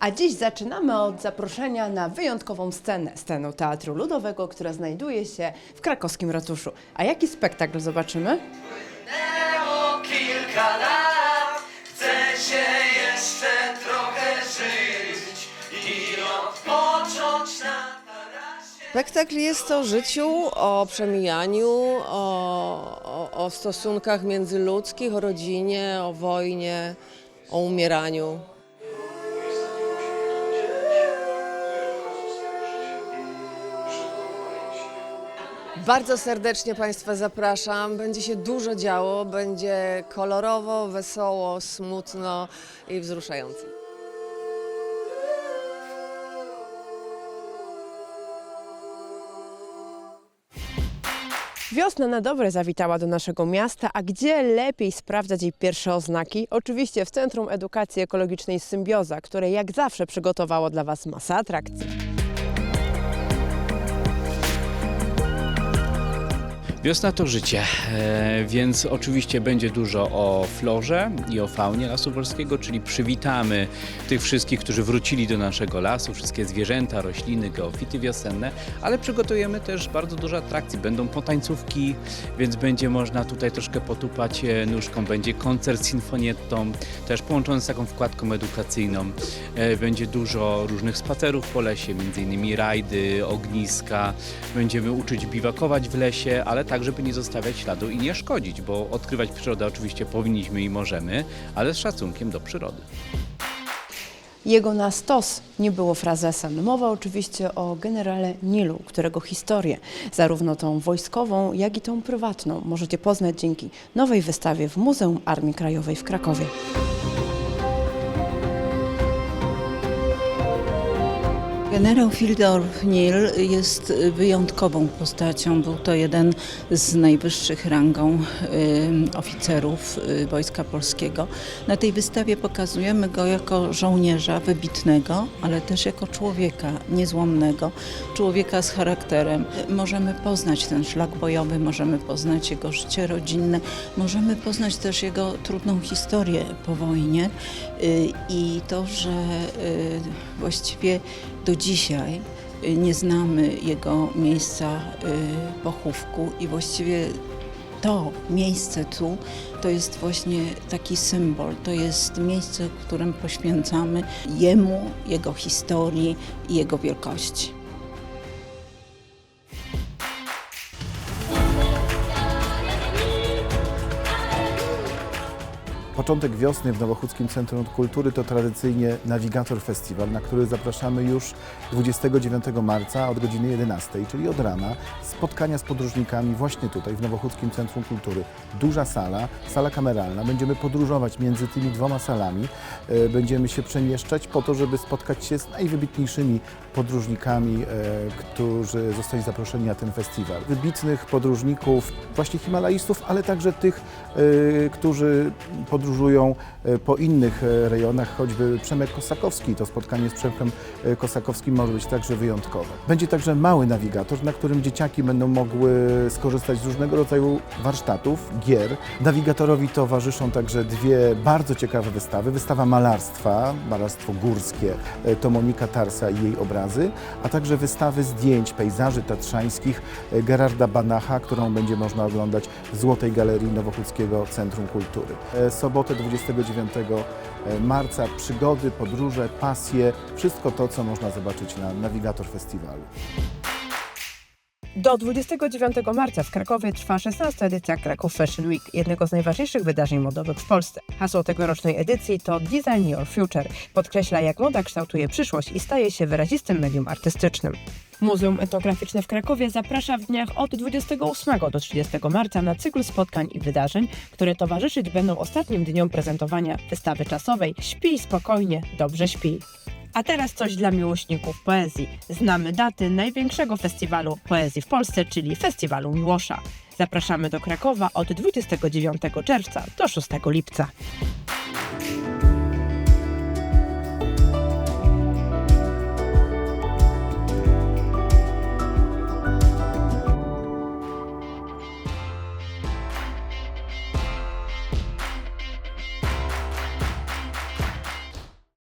A dziś zaczynamy od zaproszenia na wyjątkową scenę, scenę Teatru Ludowego, która znajduje się w krakowskim ratuszu. A jaki spektakl zobaczymy? Minęło kilka lat, chce się jeszcze trochę żyć i odpocząć na tarasie. Spektakl jest o życiu, o przemijaniu, o, o, o stosunkach międzyludzkich, o rodzinie, o wojnie, o umieraniu. Bardzo serdecznie Państwa zapraszam. Będzie się dużo działo, będzie kolorowo, wesoło, smutno i wzruszająco. Wiosna na dobre zawitała do naszego miasta, a gdzie lepiej sprawdzać jej pierwsze oznaki? Oczywiście w Centrum Edukacji Ekologicznej Symbioza, które jak zawsze przygotowało dla Was masę atrakcji. Wiosna to życie, e, więc oczywiście będzie dużo o florze i o faunie Lasu Wolskiego, czyli przywitamy tych wszystkich, którzy wrócili do naszego lasu, wszystkie zwierzęta, rośliny, geofity wiosenne, ale przygotujemy też bardzo dużo atrakcji. Będą potańcówki, więc będzie można tutaj troszkę potupać e, nóżką, będzie koncert z sinfonietą, też połączony z taką wkładką edukacyjną. E, Będzie dużo różnych spacerów po lesie, innymi rajdy, ogniska. Będziemy uczyć biwakować w lesie, ale tak, żeby nie zostawiać śladu i nie szkodzić, bo odkrywać przyrodę oczywiście powinniśmy i możemy, ale z szacunkiem do przyrody. Jego na stos nie było frazesem. Mowa oczywiście o generale Nilu, którego historię, zarówno tą wojskową, jak i tą prywatną, możecie poznać dzięki nowej wystawie w Muzeum Armii Krajowej w Krakowie. Generał Fildor Nil jest wyjątkową postacią. Był to jeden z najwyższych rangą y, oficerów y, Wojska Polskiego. Na tej wystawie pokazujemy go jako żołnierza wybitnego, ale też jako człowieka niezłomnego, człowieka z charakterem. Możemy poznać ten szlak bojowy, możemy poznać jego życie rodzinne, możemy poznać też jego trudną historię po wojnie y, i to, że właściwie do dzisiaj y, nie znamy jego miejsca y, pochówku i właściwie to miejsce tu to jest właśnie taki symbol, to jest miejsce, którym poświęcamy jemu, jego historii i jego wielkości. Początek wiosny w Nowochódzkim Centrum Kultury to tradycyjnie Navigator Festiwal, na który zapraszamy już 29 marca od godziny 11, czyli od rana. Spotkania z podróżnikami właśnie tutaj w Nowochódzkim Centrum Kultury. Duża sala, sala kameralna. Będziemy podróżować między tymi dwoma salami. E, Będziemy się przemieszczać po to, żeby spotkać się z najwybitniejszymi podróżnikami, e, którzy zostali zaproszeni na ten festiwal. Wybitnych podróżników, właśnie Himalajstów, ale także tych, e, którzy podróżują e, po innych e, rejonach, choćby Przemek Kosakowski. To spotkanie z Przemkiem e, Kosakowskim może być także wyjątkowe. Będzie także mały nawigator, na którym dzieciaki będą mogły skorzystać z różnego rodzaju warsztatów, gier. Nawigatorowi towarzyszą także dwie bardzo ciekawe wystawy. Wystawa malarstwa, malarstwo górskie, to Monika Tarsa i jej obrazy, a także wystawy zdjęć, pejzaży tatrzańskich Gerarda Banacha, którą będzie można oglądać w Złotej Galerii Nowochódzkiego Centrum Kultury. E, Sobotę 29 marca przygody, podróże, pasje, wszystko to, co można zobaczyć na Navigator Festiwalu. Do 29 marca w Krakowie trwa 16. edycja Kraków Fashion Week, jednego z najważniejszych wydarzeń modowych w Polsce. Hasło tegorocznej edycji to Design Your Future. Podkreśla, jak moda kształtuje przyszłość i staje się wyrazistym medium artystycznym. Muzeum Etnograficzne w Krakowie zaprasza w dniach od 28 do 30 marca na cykl spotkań i wydarzeń, które towarzyszyć będą ostatnim dniom prezentowania wystawy czasowej Śpij spokojnie, dobrze śpij. A teraz coś dla miłośników poezji. Znamy daty największego festiwalu poezji w Polsce, czyli Festiwalu Miłosza. Zapraszamy do Krakowa od 29 czerwca do 6 lipca.